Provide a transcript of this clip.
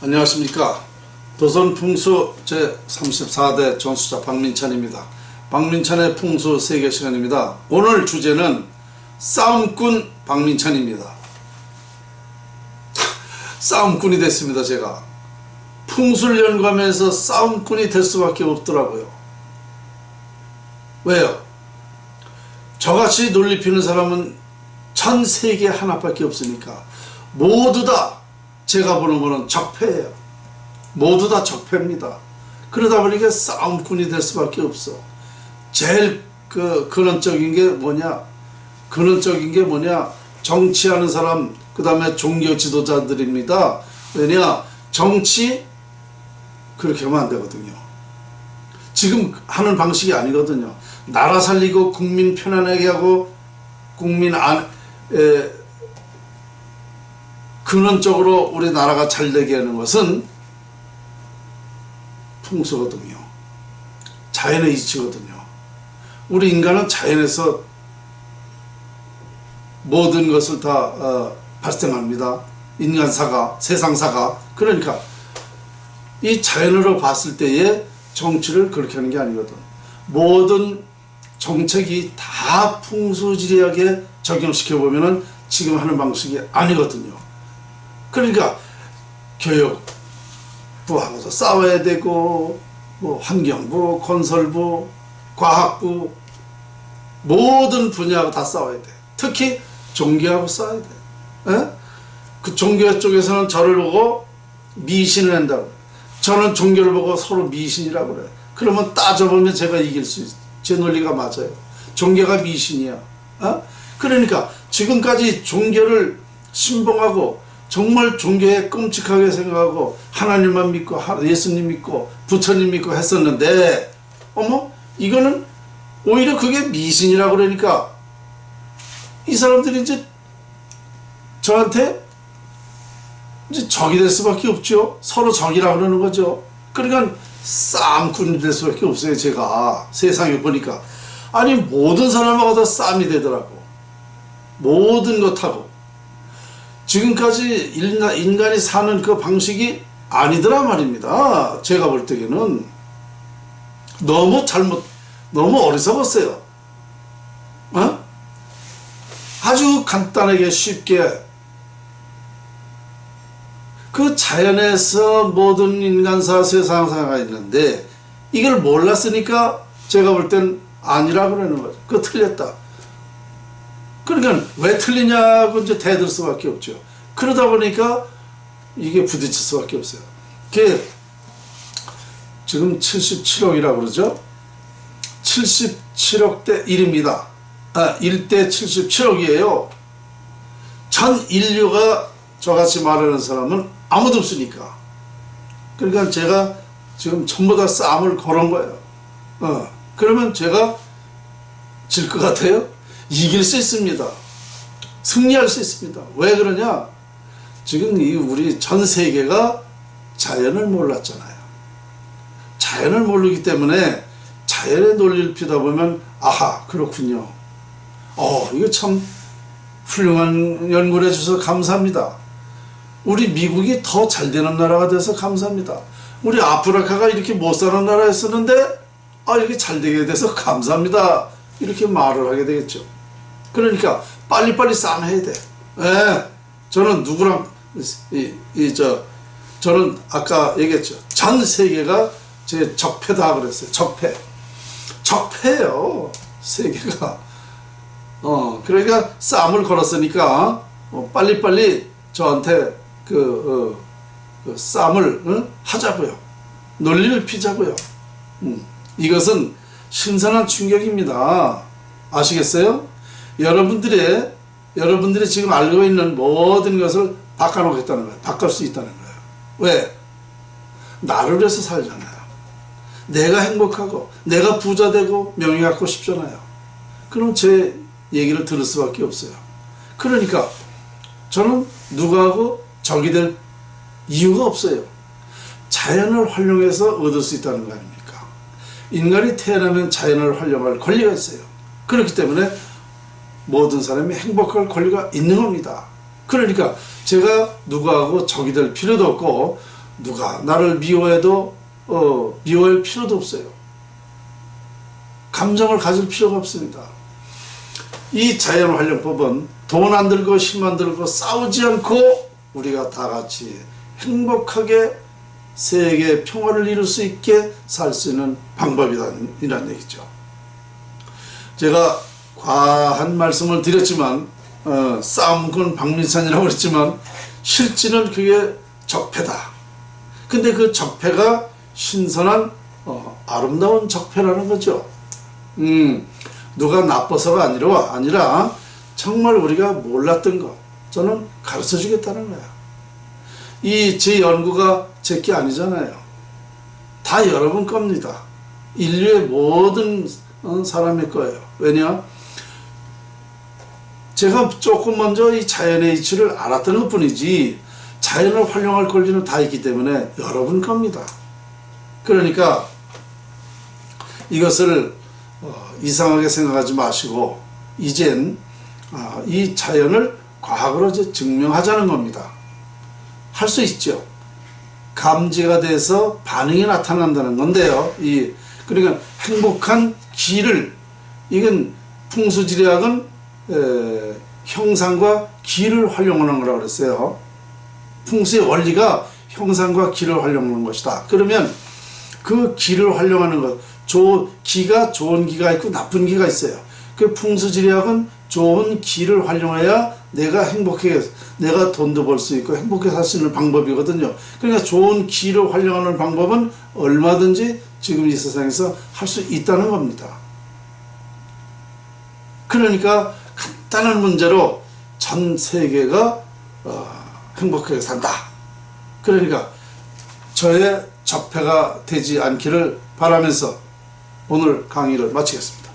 안녕하십니까. 도선 풍수 제34대 전수자 박민찬입니다. 박민찬의 풍수 세계 시간입니다. 오늘 주제는 싸움꾼 박민찬입니다. 싸움꾼이 됐습니다, 제가. 풍수를 연구하면서 싸움꾼이 될 수밖에 없더라고요. 왜요? 저같이 논리 피는 사람은 전 세계 하나밖에 없으니까 모두 다 제가 보는 거는 적폐예요. 모두 다 적폐입니다. 그러다 보니까 싸움꾼이 될 수밖에 없어. 제일 그 근원적인 게 뭐냐? 근원적인 게 뭐냐? 정치하는 사람, 그 다음에 종교 지도자들입니다. 왜냐? 정치 그렇게 하면 안 되거든요. 지금 하는 방식이 아니거든요. 나라 살리고 국민 편안하게 하고 국민 안, 에, 근원적으로 우리나라가 잘 되게 하는 것은 풍수거든요. 자연의 이치거든요. 우리 인간은 자연에서 모든 것을 다 어, 발생합니다. 인간사가, 세상사가. 그러니까 이 자연으로 봤을 때의 정치를 그렇게 하는 게 아니거든. 모든 정책이 다 풍수지리하게 적용시켜 보면 은 지금 하는 방식이 아니거든요. 그러니까 교육부하고도 싸워야 되고 뭐 환경부, 건설부, 과학부 모든 분야하고 다 싸워야 돼. 특히 종교하고 싸워야 돼. 에? 그 종교 쪽에서는 저를 보고 미신을 한다고. 저는 종교를 보고 서로 미신이라고 그래. 그러면 따져보면 제가 이길 수 있어. 제 논리가 맞아요. 종교가 미신이야. 어? 그러니까 지금까지 종교를 신봉하고 정말 종교에 끔찍하게 생각하고 하나님만 믿고 예수님 믿고 부처님 믿고 했었는데 어머 이거는 오히려 그게 미신이라고 그러니까 이 사람들이 이제 저한테 이제 적이 될 수밖에 없죠. 서로 적이라고 그러는 거죠. 그러니까 싸움꾼이 될 수밖에 없어요. 제가 세상에 보니까 아니 모든 사람하고 다 싸움이 되더라고. 모든 것하고 지금까지 인간이 사는 그 방식이 아니더라 말입니다. 제가 볼 때에는 너무 잘못, 너무 어리석었어요. 어? 아주 간단하게 쉽게 그 자연에서 모든 인간사 세상사가 있는데 이걸 몰랐으니까 제가 볼 땐 아니라 그러는 거죠. 그거 틀렸다. 그러니까 왜 틀리냐고 이제 대들 수밖에 없죠. 그러다 보니까 이게 부딪힐 수밖에 없어요. 그게 지금 77억이라고 그러죠. 77억 대 1입니다. 아, 1대 77억이에요. 전 인류가 저같이 말하는 사람은 아무도 없으니까. 그러니까 제가 지금 전부 다 싸움을 걸은 거예요. 어, 그러면 제가 질 것 같아요? 이길 수 있습니다. 승리할 수 있습니다. 왜 그러냐? 지금 이 우리 전 세계가 자연을 몰랐잖아요. 자연을 모르기 때문에 자연의 논리를 피다 보면 아하 그렇군요. 어 이거 참 훌륭한 연구를 해주셔서 감사합니다. 우리 미국이 더 잘 되는 나라가 돼서 감사합니다. 우리 아프리카가 이렇게 못 사는 나라였었는데 아 이렇게 잘 되게 돼서 감사합니다. 이렇게 말을 하게 되겠죠. 그러니까 빨리빨리 싸움해야 돼. 예. 저는 누구랑 이이저 저는 아까 얘기했죠. 전 세계가 제 적폐다 그랬어요. 적폐. 적폐요. 세계가. 어 그러니까 싸움을 걸었으니까 어, 빨리빨리 저한테 그, 어, 그 싸움을 어? 하자고요. 논리를 피자고요. 음, 이것은 신선한 충격입니다. 아시겠어요? 여러분들의 여러분들이 지금 알고 있는 모든 것을 바꿔놓겠다는 거예요. 바꿀 수 있다는 거예요. 왜? 나를 위해서 살잖아요. 내가 행복하고 내가 부자 되고 명예 갖고 싶잖아요. 그럼 제 얘기를 들을 수밖에 없어요. 그러니까 저는 누구하고 적이 될 이유가 없어요. 자연을 활용해서 얻을 수 있다는 거 아닙니까? 인간이 태어나면 자연을 활용할 권리가 있어요. 그렇기 때문에 모든 사람이 행복할 권리가 있는 겁니다. 그러니까 제가 누구하고 적이 될 필요도 없고 누가 나를 미워해도 어, 미워할 필요도 없어요. 감정을 가질 필요가 없습니다. 이 자연활용법은 돈 안 들고 힘 안 들고 싸우지 않고 우리가 다 같이 행복하게 세계 평화를 이룰 수 있게 살 수 있는 방법이라는 얘기죠. 제가 과한 말씀을 드렸지만 어, 싸움꾼 박민찬이라고 그랬지만 실제는 그게 적폐다. 근데 그 적폐가 신선한 어, 아름다운 적폐라는 거죠. 음, 누가 나빠서가 아니라 아니라 정말 우리가 몰랐던 거 저는 가르쳐 주겠다는 거야. 이 제 연구가 제 게 아니잖아요. 다 여러분 겁니다. 인류의 모든 어, 사람의 거예요. 왜냐? 제가 조금 먼저 이 자연의 이치를 알았던 것 뿐이지 자연을 활용할 권리는 다 있기 때문에 여러분 겁니다. 그러니까 이것을 어, 이상하게 생각하지 마시고 이젠 아, 이 자연을 과학으로 증명하자는 겁니다. 할 수 있죠. 감지가 돼서 반응이 나타난다는 건데요. 이 그러니까 행복한 기를 이건 풍수지리학은 에, 형상과 기를 활용하는 거라고 그랬어요. 풍수의 원리가 형상과 기를 활용하는 것이다. 그러면 그 기를 활용하는 것, 조, 기가 좋은 기가 있고 나쁜 기가 있어요. 그 풍수지리학은 좋은 기를 활용해야 내가 행복해, 내가 돈도 벌 수 있고 행복해 살 수 있는 방법이거든요. 그러니까 좋은 기를 활용하는 방법은 얼마든지 지금 이 세상에서 할 수 있다는 겁니다. 그러니까 간단한 문제로 전 세계가 어, 행복하게 산다. 그러니까 저의 적폐가 되지 않기를 바라면서 오늘 강의를 마치겠습니다.